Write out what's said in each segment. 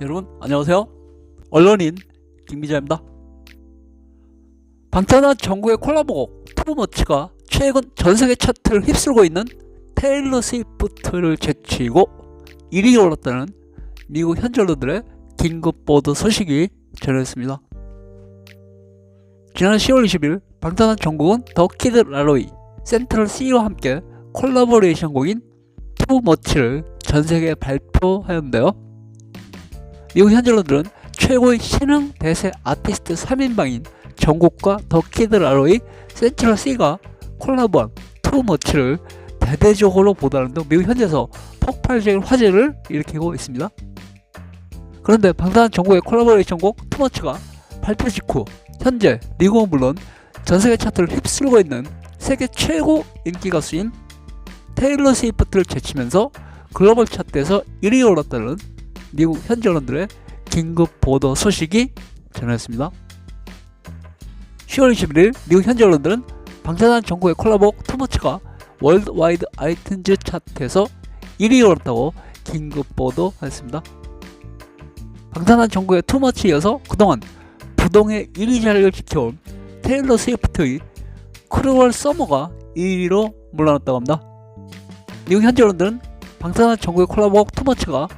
여러분 안녕하세요. 언론인 김기자입니다. 방탄한 전국의 콜라보곡 투브머치가 최근 전세계 차트를 휩쓸고 있는 테일러 스위프트를 제치고 1위에 올랐다는 미국 현지 언론들의 긴급 보도 소식이 전해졌습니다. 지난 10월 20일 방탄한 전국은 더 키드 라로이, 센트럴 C와 함께 콜라보레이션 곡인 투머치를 전 세계에 발표하였는데요. 미국 현지 언론들은 최고의 신흥 대세 아티스트 3인방인 정국과 더 키드 라로이, 센트럴 C가 콜라보한 투머치를 대대적으로 보도하는 등 미국 현지에서 폭발적인 화제를 일으키고 있습니다. 그런데 방탄한 정국의 콜라보레이션 곡 투머치가 발표 직후 현재 미국은 물론 전 세계 차트를 휩쓸고 있는 세계 최고 인기 가수인 테일러 스위프트를 제치면서 글로벌 차트에서 1위에 올랐다는 미국 현지 언론들의 긴급 보도 소식이 전해졌습니다. 10월 21일 미국 현지 언론들은 방탄한 전국의 콜라보 투머치가 월드와이드 아이튠즈 차트에서 1위에 올랐다고 긴급 보도했습니다. 방탄한 전국의 투머치에 이어서 그동안 부동의 1위 자리를 지켜온 테일러 스위프트의 크루얼 서머가 1위로 물러났다고 합니다. 미국 현지 언론들은 방탄한 전국의 콜라보 투머치가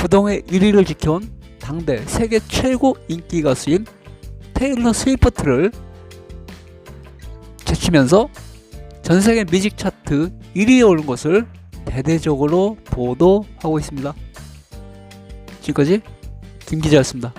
부동의 1위를 지켜온 당대 세계 최고 인기 가수인 테일러 스위프트를 제치면서 전 세계 뮤직 차트 1위에 오른 것을 대대적으로 보도하고 있습니다. 지금까지 김 기자였습니다.